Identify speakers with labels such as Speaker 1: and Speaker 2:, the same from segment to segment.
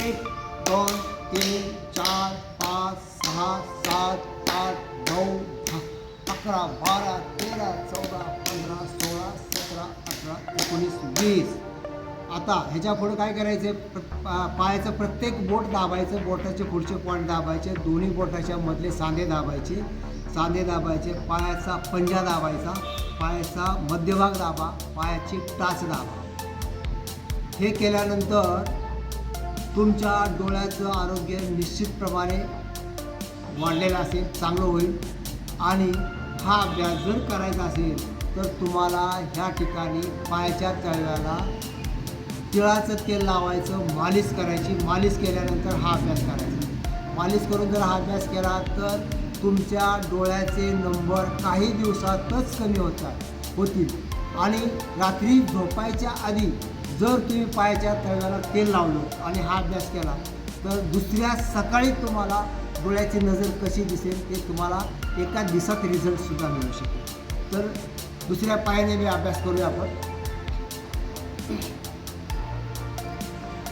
Speaker 1: एक दोन तीन चार पाच सहा सात आठ नऊ दहा अकरा बारा तेरा चौदा पंधरा सोळा सतरा अठरा एकोणीस वीस. आता ह्याच्या पुढे काय करायचं? प्र पायाचं प्रत्येक बोट दाबायचं बोटाचे पुढचे पॉईंट दाबायचे दोन्ही बोटाच्या मधले सांधे दाबायचे. सांधे दाबायचे पायाचा पंजा दाबायचा पायाचा मध्यभाग दाबा पायाची टाच दाबा. हे केल्यानंतर तुमच्या डोळ्याचं आरोग्य निश्चितप्रमाणे वाढलेलं असेल चांगलं होईल. आणि हा अभ्यास जर करायचा असेल तर तुम्हाला ह्या ठिकाणी पायाच्या तळव्याला तिळाचं तेल लावायचं मालिश करायची. मालिश केल्यानंतर हा अभ्यास करायचा. मालिश करून जर हा अभ्यास केला तर तुमच्या डोळ्याचे नंबर काही दिवसातच कमी होतात होतील. आणि रात्री झोपायच्या आधी जर तुम्ही पायाच्या तळव्याला तेल लावलं आणि हा अभ्यास केला तर दुसऱ्या सकाळी तुम्हाला डोळ्याची नजर कशी दिसेल ते तुम्हाला एका दिवसात रिझल्टसुद्धा मिळू शकेल. तर दुसऱ्या पायाने मी अभ्यास करूया आपण.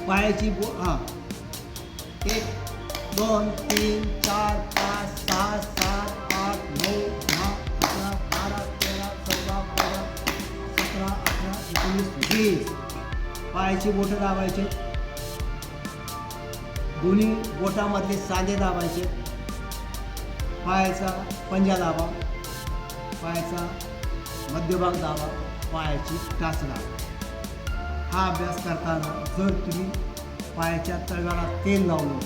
Speaker 1: पायाची बो हां. एक दोन तीन चार पाच सहा सात आठ नऊ दहा अकरा बारा तेरा चौदा पंधरा सतरा अठरा एकोणीस वीस. पायाची बोटं दाबायचे. दोन्ही बोटामधले सांधे दाबायचे. पायाचा पंजा दाबा. पायाचा मध्यभाग दाबा. पायाची टाच दाबा. हा अभ्यास करताना जर तुम्ही पायाच्या तळव्याला तेल लावलं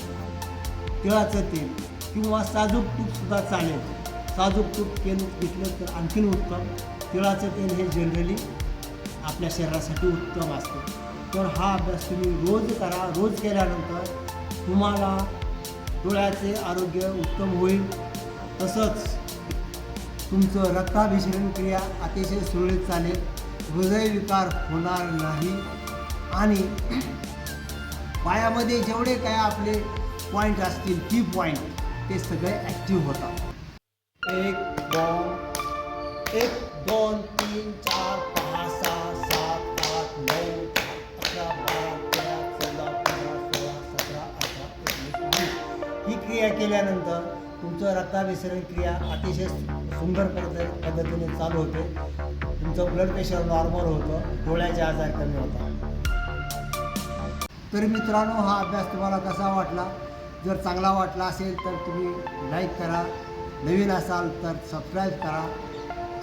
Speaker 1: तिळाचं तेल किंवा साजूक तूपसुद्धा चालेल. साजूक तूप तेल घेतलं तर आणखीन उत्तम. तिळाचं तेल हे जनरली आपल्या शरीरासाठी उत्तम असते. तर हा अभ्यास तुम्ही रोज करा. रोज केल्यानंतर तुम्हाला डोळ्याचे आरोग्य उत्तम होईल. तसंच तुमचं रक्ताभिसरण क्रिया अतिशय सुरळीत चालेल. हृदयविकार होणार नाही. आणि पायामध्ये जेवढे काय आपले पॉईंट असतील की पॉईंट ते सगळे ॲक्टिव्ह होतात. एक दोन एक दोन तीन चार पाच सहा क्रिया केल्यानंतर तुमचं रक्ताभिसरण क्रिया अतिशय सुंदर पद्धत पद्धतीने चालू होते. तुमचं ब्लड प्रेशर नॉर्मल होतं. डोळ्याचे आजार कमी होतात. तर मित्रांनो हा अभ्यास तुम्हाला कसा वाटला? जर चांगला वाटला असेल तर तुम्ही लाईक करा. नवीन असाल तर सबस्क्राईब करा.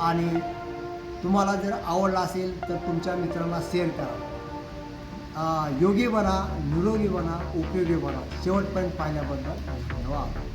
Speaker 1: आणि तुम्हाला जर आवडला असेल तर तुमच्या मित्रांना शेअर करा. योगी बना निरोगी बना उपयोगी बना. शेवटपर्यंत पाहिल्याबद्दल धन्यवाद.